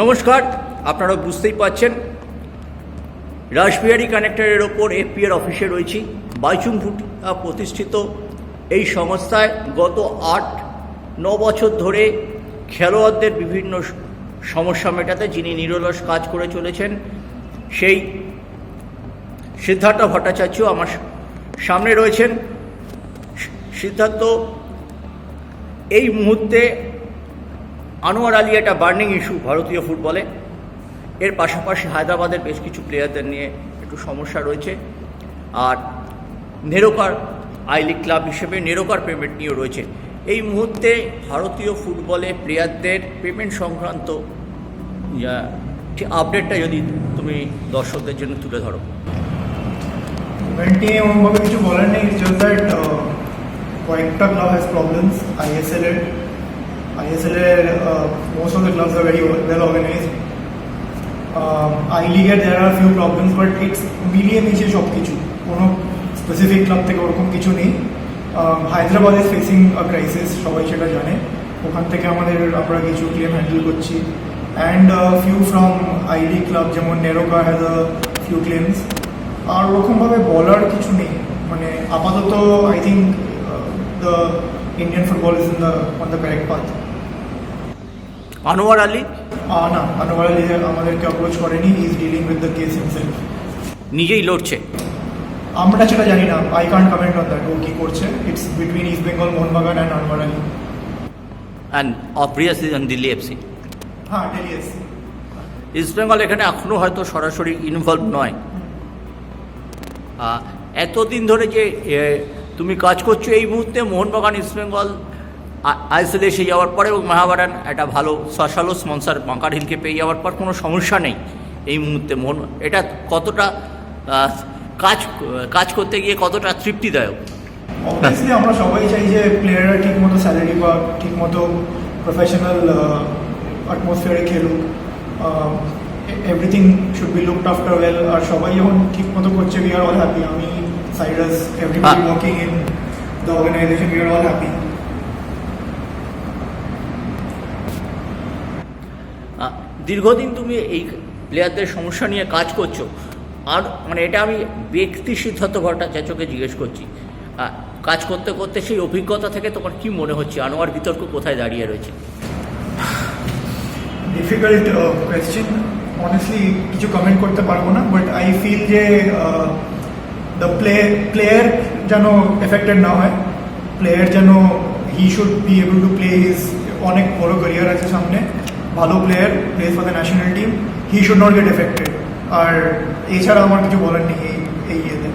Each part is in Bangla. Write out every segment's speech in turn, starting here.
নমস্কার, আপনারা বুঝতেই পাচ্ছেন, রাসবিহারি কানেক্টরের ওপর এপিআর অফিসে রয়েছি বাইচুংফুট প্রতিষ্ঠিত এই সংস্থায় গত আট, ন বছর ধরে খেলোয়াড়দের বিভিন্ন সমস্যা মেটাতে যিনি নিরলস কাজ করে চলেছেন, সেই সিদ্ধার্থ ভট্টাচার্য আমার সামনে রয়েছেন। সিদ্ধার্থ, এই মুহূর্তে আনোয়ার আলী একটা বার্নিং ইস্যু ভারতীয় ফুটবলে। এর পাশাপাশি হায়দ্রাবাদের বেশ কিছু প্লেয়ারদের নিয়ে একটু সমস্যা রয়েছে। আর নেরোকার আই লিগ ক্লাব হিসেবে নেরোকার পেমেন্ট নিয়েও রয়েছে। এই মুহূর্তে ভারতীয় ফুটবলে প্লেয়ারদের পেমেন্ট সংক্রান্ত আপডেটটা যদি তুমি দর্শকদের জন্য তুলে ধরো। ইভেন্ট নিয়ে কিছু বলার নেই দ্যাট কয়েকটা ক্লাব প্রবলেমস আইএসএল এর। আইএসএল এর most of the clubs are very well organised I লিগের there are few problems but it's মিলিয়ে মিশিয়ে সব কিছু কোনো স্পেসিফিক ক্লাব থেকে ওরকম কিছু নেই Hyderabad is facing a crisis সবাই সেটা জানে ওখান থেকে আমাদের আমরা কিছু ক্লেম হ্যান্ডেল করছি and few from ID club যেমন NEROCA has a few claims আর ওরকমভাবে বলার কিছু নেই। মানে আপাতত I think the Indian football is in the on the correct path Anwar Ali? না আনোয়ার আলী আমাদেরকে অ্যাপ্রোচ করেনি is dealing with the case himself নিজেই লড়ছে? আমরা সেটা জানি না I can't comment on that ও কি করছে? It's between East Bengal Mohun Bagan and Anwar Ali and অপ্রিয়াস Delhi FC হ্যাঁ ডেলি এসছি ইস্ট বেঙ্গল এখানে এখনও হয়তো সরাসরি ইনভলভ নয়। এতদিন ধরে যে তুমি কাজ করছ এই মুহূর্তে মোহনবাগান ইস্ট বেঙ্গল আইসিএল এসে যাওয়ার পরে এবং মহাবাগান একটা ভালো সশালো স্পন্সার বাঁকার হিলকে পেয়ে যাওয়ার পর কোনো সমস্যা নেই এই মুহূর্তে। মোহন এটা কতটা কাজ কাজ করতে গিয়ে কতটা তৃপ্তিদায়ক? অবভিয়াসলি আমরা সবাই চাই যে প্লেয়াররা ঠিক মতো স্যালারি পাক ঠিক মতো প্রফেশনাল অ্যাটমসফিয়ারে খেলুক। Everything should be looked after well আর সবাই যখন ঠিক মতো করছে উই আর অল হ্যাপি আমি Cyrus everybody. Working in the organisation we are all happy দীর্ঘদিন তুমি এই প্লেয়ারদের সমস্যা নিয়ে কাজ করছ। আর মানে এটা আমি ব্যক্তি সিদ্ধার্থ ভট্টাচার্যকে জিজ্ঞেস করছি। কাজ করতে করতে সেই অভিজ্ঞতা থেকে তোমার কি মনে হচ্ছে? আনোয়ার বিতর্ক কোথায় দাঁড়িয়ে রয়েছে? ডিফিকাল্ট কোয়েশ্চেন অনেস্টলি কিছু কমেন্ট করতে পারব না বাট আই ফিল যে দ্য প্লে প্লেয়ার যেন এফেক্টেড না হয় প্লেয়ার যেন he should be able to play his অনেক বড় ক্যারিয়ার আছে সামনে। ভালো player place for the national team he should not get affected আর এছাড়া আমার কিছু বলার নেই এই এই ইয়েতে।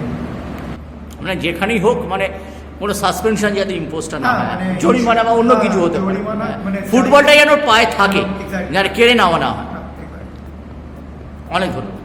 মানে যেখানেই হোক মানে কোনো সাসপেনশন যাতে ইম্পোজটা না মানে জরিমানা বা অন্য কিছু হতে পারে। হ্যাঁ। মানে- ফুটবলটা যেন পায়ে থাকে. যার কেড়ে নেওয়া না হ্যাঁ, অনেক ধন্যবাদ।